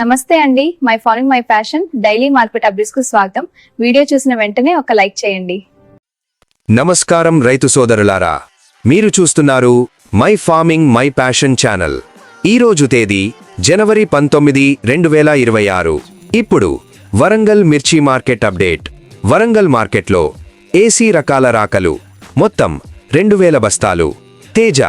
నమస్తే అండి. My following my passion daily market అప్డేట్స్కు స్వాగతం. వీడియో చూసిన వెంటనే ఒక లైక్ చేయండి. నమస్కారం రైతు సోదరులారా. మీరు చూస్తున్నారు my farming my passion channel. ఈరోజు తేదీ జనవరి పంతొమ్మిది రెండు వేల ఇరవై ఆరు. ఇప్పుడు వరంగల్ మిర్చి మార్కెట్ అప్డేట్. వరంగల్ మార్కెట్లో ఏసీ రకాల రాకలు. మొత్తం రెండు వేల బస్తాలు. తేజ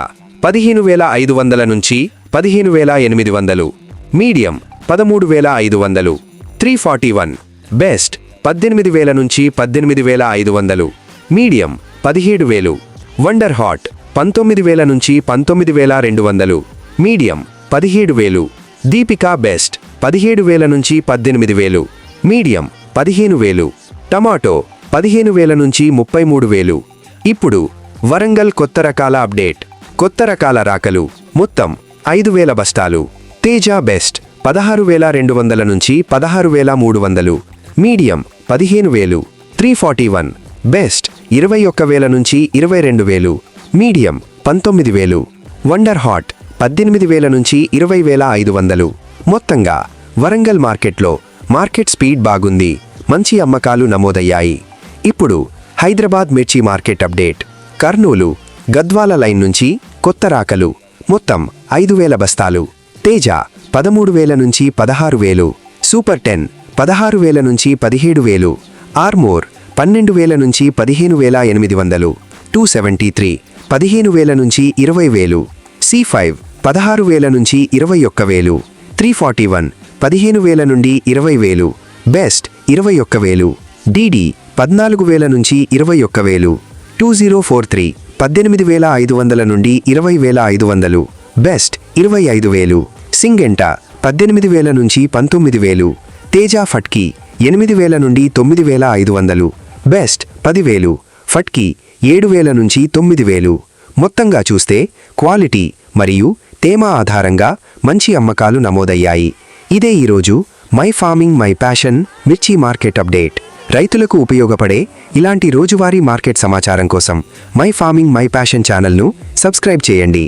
పదిహేను వేల ఐదు వందల నుంచి పదిహేను వేల ఎనిమిది వందలు. మీడియం పదమూడు వేల ఐదు వందలు. Three forty one. బెస్ట్ పద్దెనిమిది వేల నుంచి పద్దెనిమిది వేల ఐదు వందలు. మీడియం పదిహేడు వేలు. వండర్ హాట్ పంతొమ్మిది వేల నుంచి పంతొమ్మిది వేల రెండు వందలు. మీడియం పదిహేడు వేలు. దీపికా బెస్ట్ పదిహేడు వేల నుంచి పద్దెనిమిది వేలు. మీడియం పదిహేను వేలు. టమాటో పదిహేను వేల నుంచి ముప్పై మూడు వేలు. ఇప్పుడు వరంగల్ కొత్త రకాల అప్డేట్. కొత్త రకాల రాకలు. మొత్తం ఐదు వేల బస్తాలు. తేజ బెస్ట్. పదహారు వేల రెండు వందల నుంచి పదహారు వేల మూడు వందలు. మీడియం పదిహేను వేలు. Three forty one. బెస్ట్ ఇరవై ఒక్క వేల నుంచి ఇరవై రెండు వేలు. మీడియం పంతొమ్మిది వేలు. వండర్ హాట్ పద్దెనిమిది వేల నుంచి ఇరవై వేల ఐదు వందలు. మొత్తంగా వరంగల్ మార్కెట్లో మార్కెట్ స్పీడ్ బాగుంది. మంచి అమ్మకాలు నమోదయ్యాయి. ఇప్పుడు హైదరాబాద్ మిర్చి market update. Kurnool Gadwal line నుంచి కొత్త రాకలు. మొత్తం ఐదు వేల బస్తాలు. తేజ పదమూడు వేల నుంచి పదహారు వేలు. సూపర్ టెన్ పదహారు వేల నుంచి పదిహేడు వేలు. ఆర్మోర్ పన్నెండు వేల నుంచి పదిహేను వేల ఎనిమిది వందలు. టూ సెవెంటీ త్రీ పదిహేను వేల నుంచి ఇరవై వేలు. సి ఫైవ్ పదహారు వేల నుంచి ఇరవై ఒక్క వేలు. త్రీ ఫార్టీ వన్ పదిహేను వేల నుండి ఇరవై వేలు. బెస్ట్ ఇరవై ఒక్క వేలు. డిడి పద్నాలుగు వేల నుంచి ఇరవై ఒక్క వేలు. టూ జీరో ఫోర్ త్రీ పద్దెనిమిది వేల ఐదు వందల నుండి ఇరవై వేల ఐదు వందలు. బెస్ట్ ఇరవై ఐదు వేలు. సింగెంట పద్దెనిమిది వేల నుంచి పంతొమ్మిది వేలు తేజ ఫట్కి ఎనిమిది వేల నుండి తొమ్మిది వేల ఐదు వందలు బెస్ట్ పదివేలు ఫట్కి ఏడు వేల నుంచి తొమ్మిది వేలు. మొత్తంగా చూస్తే క్వాలిటీ మరియు తేమ ఆధారంగా మంచి అమ్మకాలు నమోదయ్యాయి. ఇదే ఈరోజు మై ఫార్మింగ్ మై ప్యాషన్ మిర్చి మార్కెట్ అప్డేట్. రైతులకు ఉపయోగపడే ఇలాంటి రోజువారీ మార్కెట్ సమాచారం కోసం మై ఫార్మింగ్ మై ప్యాషన్ ఛానల్ను సబ్స్క్రైబ్ చేయండి.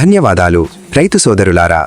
ధన్యవాదాలు రైతు సోదరులారా.